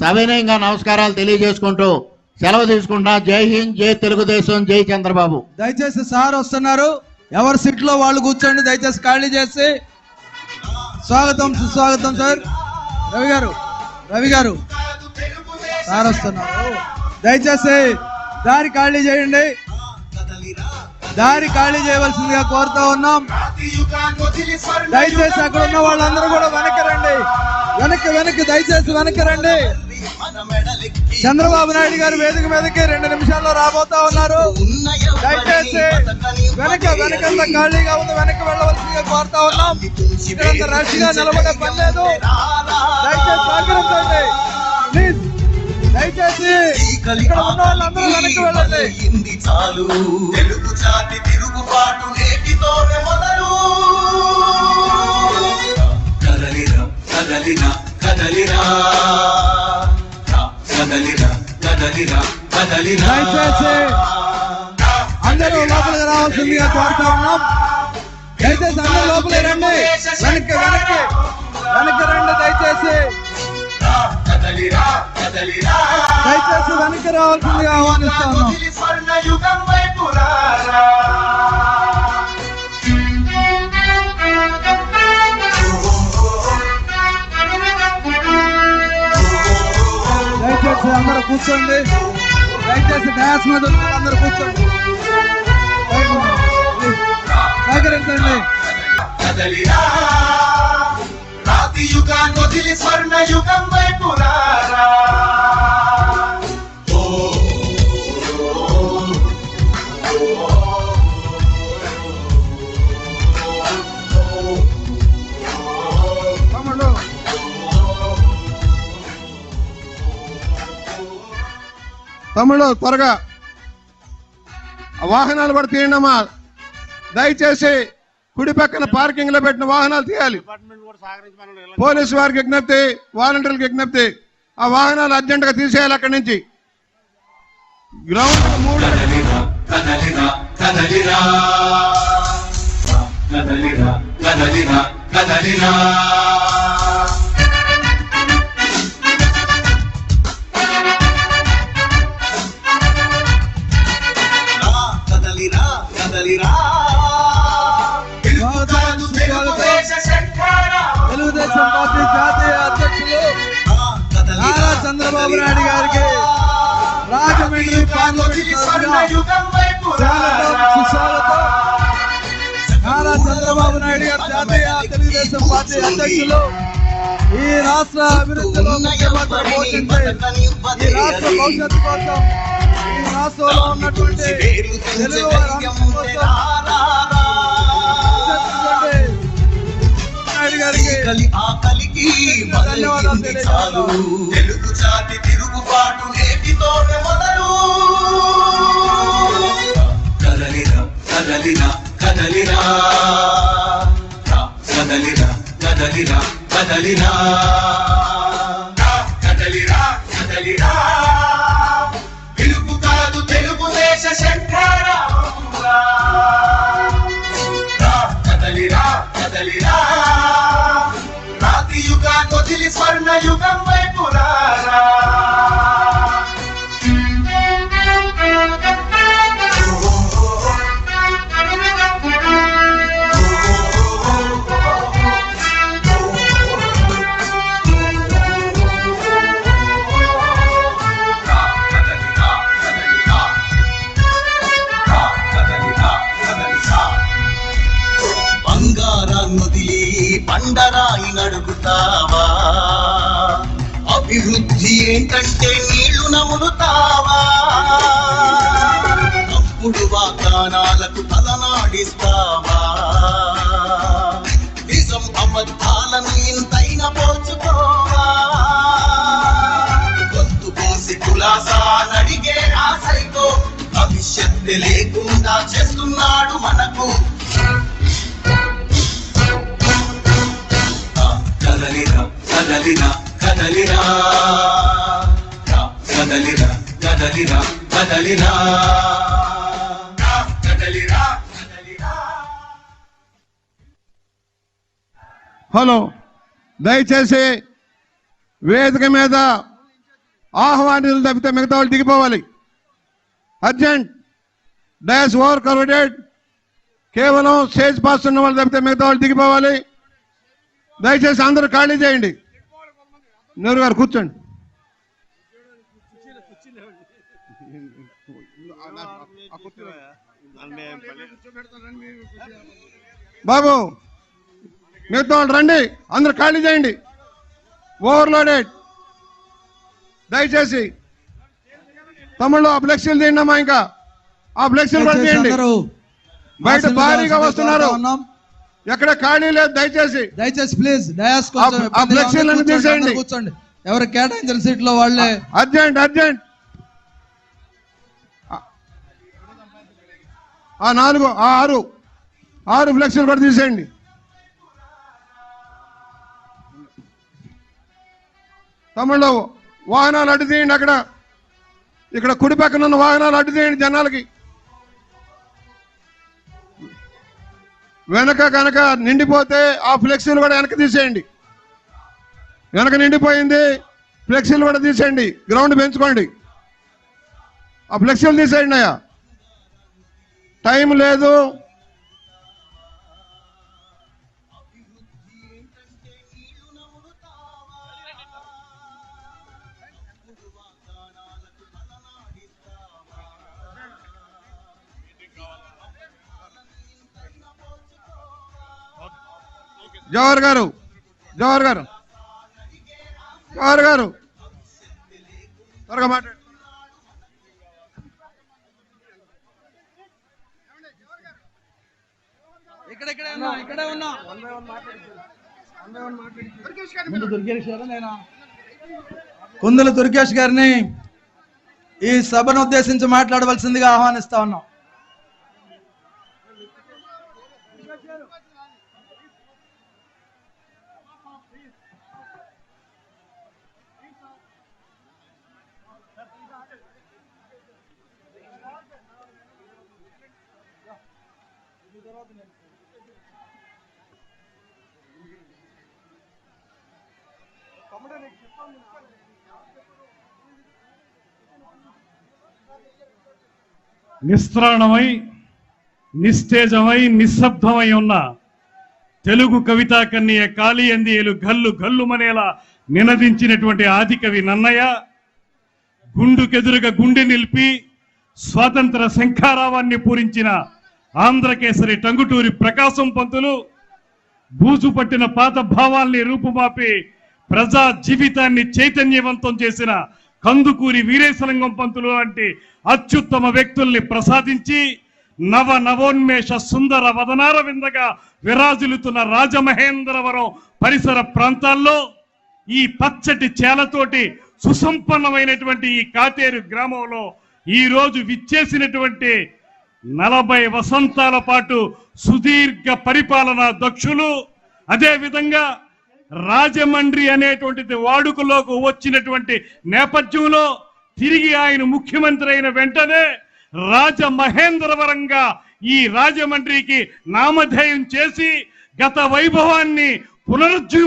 సవినయంగా నమస్కారాలు తెలియజేసుకుంటూ సెలవు తీసుకుంటా జై హింద్ జై తెలుగుదేశం జై చంద్రబాబు. దయచేసి సార్ వస్తున్నారు. ఎవరి సీట్లో వాళ్ళు కూర్చోండి దయచేసి ఖాళీ చేసి. స్వాగతం సుస్వాగతం సార్. రవి గారు రవి గారు. సార్ వస్తున్నారు. దయచేసి దారి ఖాళీ చేయండి. దారి ఖాళీ చేయవలసిందిగా కోరుతా ఉన్నాం. దయచేసి అక్కడ ఉన్న వాళ్ళందరూ కూడా వెనక్కి రండి. వెనక్కి వెనక్కి దయచేసి వెనక్కి రండి. చంద్రబాబు నాయుడు గారు వేదిక మీదకి రెండు నిమిషాల్లో రాబోతా ఉన్నారు. దయచేసి వెనక వెనకంత ఖాళీగా ఉంది వెనక వెళ్ళవలసిందిగా కోరుతా ఉన్నాం. ఇక్కడంత రష్గా నిలబడే పని లేదు. దయచేసి సహకరించండి ప్లీజ్ దయచేసి ఇక్కడ ఉన్న వాళ్ళందరూ వెనక్కి వెళ్ళండి. చాలు తెలుగు జాతి తిరుగుబాటు నేటితోనే మొదలు కదలిరా కదలిరా కదలిరా. కదలిరా కదలిరా కదలిరా. దయచేసి అందరూ లోపలికి రావాల్సిందిగా కోరుతా ఉన్నాం. దయచేసి అందరూ లోపలికి రండి. వెనక్కి వెనక్కి. వెనక్కి రండి దయచేసి. దయచేసి వెనక్కి రావాల్సిందిగా ఆహ్వానిస్తా కూర్చోండి. దయచేసి డ్యాన్స్ మీద అందరూ కూర్చోండి. సహకరించండి. కదలిరా. రాతి యుగాన్ని వదిలి స్వర్ణ యుగం వైపు తమ్ముడు త్వరగా ఆ వాహనాలు కూడా తీయండమ్మా దయచేసి కుడి పక్కన పార్కింగ్లో పెట్టిన వాహనాలు తీయాలి. పోలీసు వారికి విజ్ఞప్తి వాలంటీర్లకు విజ్ఞప్తి ఆ వాహనాలు అర్జెంట్గా తీసేయాలి అక్కడి నుంచి. గ్రౌండ్ మూడు. కదలిరా. చంద్రబాబు నాయుడు గారికి రాజమండ్రి నారా చంద్రబాబు నాయుడు గారు జాతీయ తెలుగుదేశం పార్టీ అధ్యక్షులు. ఈ రాష్ట్ర అభివృద్ధిలో ముఖ్యమంత్రి పోషించే ఈ రాష్ట్ర భవిష్యత్తు కోసం ఈ రాష్ట్రంలో ఉన్నటువంటి తెలుగు గారికి ఆకలికి ధన్యవాదాలు తెలుగు బండరాయి నడుగుతావా అభివృద్ధి ఏంటంటే నీళ్ళు నములుతావా? అప్పుడు వాగ్దానాలకు తలనాడిస్తావా? నిజం అబద్ధాలను ఇంతైన పోచుకోవా గొంతు పోసి కులాసా నడిగే ఆశైతో భవిష్యత్తు లేకుండా చేస్తున్నాడు మనకు కదలిరా. కదలిరా హలో దయచేసి వేదిక మీద ఆహ్వానితులు తప్పితే మిగతా వాళ్ళు దిగిపోవాలి. అర్జెంట్ డయాస్ ఓవర్ కర్వటెడ్ కేవలం స్టేజ్ పాస్ ఉన్న వాళ్ళు తప్పితే మిగతా వాళ్ళు దిగిపోవాలి. దయచేసి అందరూ ఖాళీ చేయండి. నెహ్రూ గారు కూర్చోండి. బాబు మిగతా వాళ్ళు రండి అందరూ ఖాళీ చేయండి. ఓవర్లోడెడ్ దయచేసి తమ్ముళ్ళు ఆ ఫ్లెక్సీలు తీయండి ఇంకా. ఆ ఫ్లెక్సీలు కూడా తీయండి. అందరూ బయట భారీగా వస్తున్నారు. ఎక్కడ ఖాళీ లేదు దయచేసి. దయచేసి ప్లీజ్ డయాస్ ఆ- ఆ ఫ్లెక్సీలను తీసేయండి. కూర్చోండి. ఎవరు కేటాయించిన సీట్లో వాళ్ళే? Urgent urgent. ఆ నాలుగు ఆ ఆరు. ఆరు ఫ్లెక్సీలు కూడా తీసేయండి. తమిళలో వాహనాలు అడ్డు తీయండి అక్కడ. ఇక్కడ కుడి పక్కన ఉన్న వాహనాలు అడ్డు తీయండి జనాలకి. వెనక కనుక నిండిపోతే ఆ ఫ్లెక్సీలు కూడా వెనక తీసేయండి. వెనక నిండిపోయింది ఫ్లెక్సీలు కూడా తీసేయండి. గ్రౌండ్ పెంచుకోండి. ఆ ఫ్లెక్సీలు తీసేయండి అయ్యా. టైం లేదు. జవహర్ గారు జవహర్ గారు జవహర్ గారు త్వరగా మాట్లాడు. ఇక్కడ ఇక్కడే ఉన్నా ఇక్కడే ఉన్నా ముందు దుర్గేష్ గారు నేనా? కుందుల దుర్గేష్ గారిని ఈ సభను ఉద్దేశించి మాట్లాడవలసిందిగా ఆహ్వానిస్తా ఉన్నాం నిస్త్రాణమై నిస్తేజమై నిశ్శబ్దమై ఉన్న తెలుగు కవితా కన్య కాళీయందియలు గల్లు గల్లుమనేలా నినదించినటువంటి ఆదికవి నన్నయ్య గుండుకెదురుగా గుండె నిలిపి స్వాతంత్ర శంఖారావాన్ని పూరించిన ఆంధ్రకేసరి టంగుటూరి ప్రకాశం పంతులు బూజు పట్టిన పాత భావాల్ని రూపుమాపి ప్రజా జీవితాన్ని చైతన్యవంతం చేసిన కందుకూరి వీరేశలింగం పంతులు లాంటి అత్యుత్తమ వ్యక్తుల్ని ప్రసాదించి నవ నవోన్మేష సుందర వదనార విందగా విరాజులుతున్న రాజమహేంద్రవరం పరిసర ప్రాంతాల్లో ఈ పచ్చటి చేలతోటి సుసంపన్నమైనటువంటి ఈ కాతేరు గ్రామంలో ఈ రోజు విచ్చేసినటువంటి నలభై వసంతాల పాటు సుదీర్ఘ పరిపాలనా దక్షులు అదే విధంగా రాజమండ్రి అనేటువంటిది వాడుకలోకి వచ్చినటువంటి నేపథ్యంలో తిరిగి ఆయన ముఖ్యమంత్రి అయిన వెంటనే రాజమహేంద్రవరంగా ఈ రాజమండ్రికి నామధేయం చేసి గత వైభవాన్ని పునరుజ్జీ